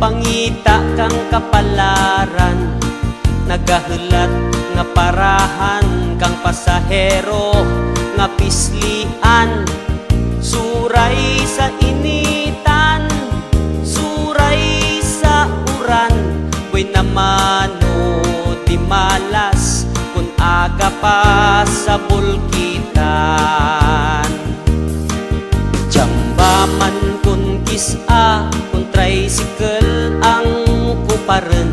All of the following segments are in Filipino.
Pangita kang kapalaran. Nagahulat nga parahan kang pasahero Nga pislian. Suray sa initan Suray sa uran. Buhay naman o di malas Kung aga pa sa bulkitan. Jamba man kun kisa tricycle ang kuparen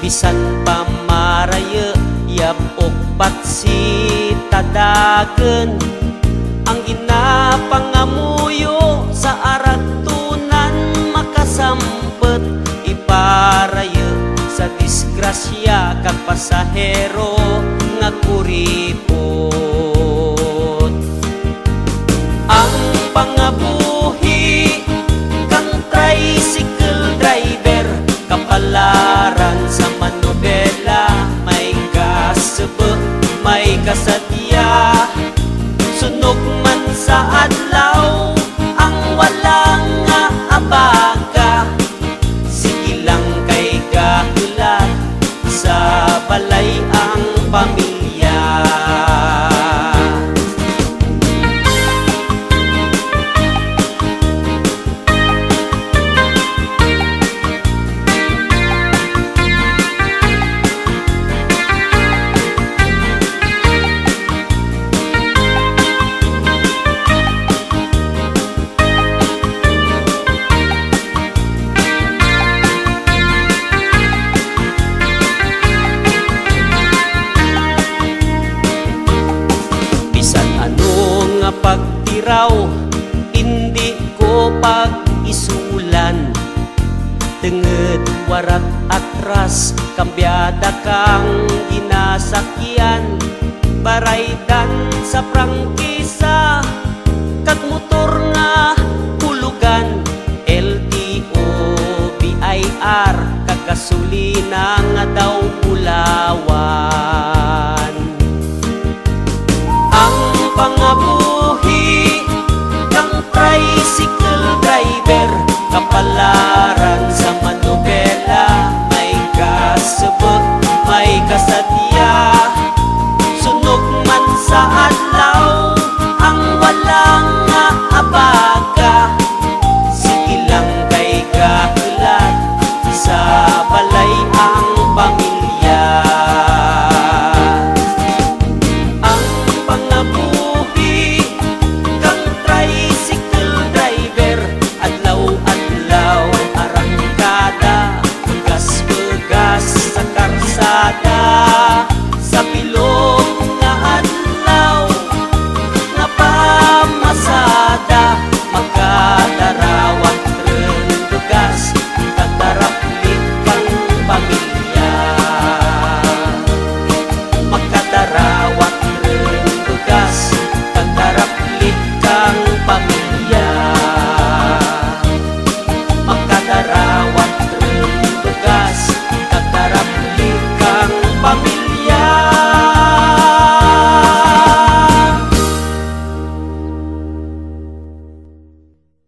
Bisan pa maraya yap okpat si tadaken Ang ginapangamuyo pagtiraw Hindi ko pag-isulan. Tenged warat atras Kambyada kang ginasakyan Baraydan sa prangkisa Kag motor nga hulugan. LTO, BIR Kag gasolina nga daw ulawan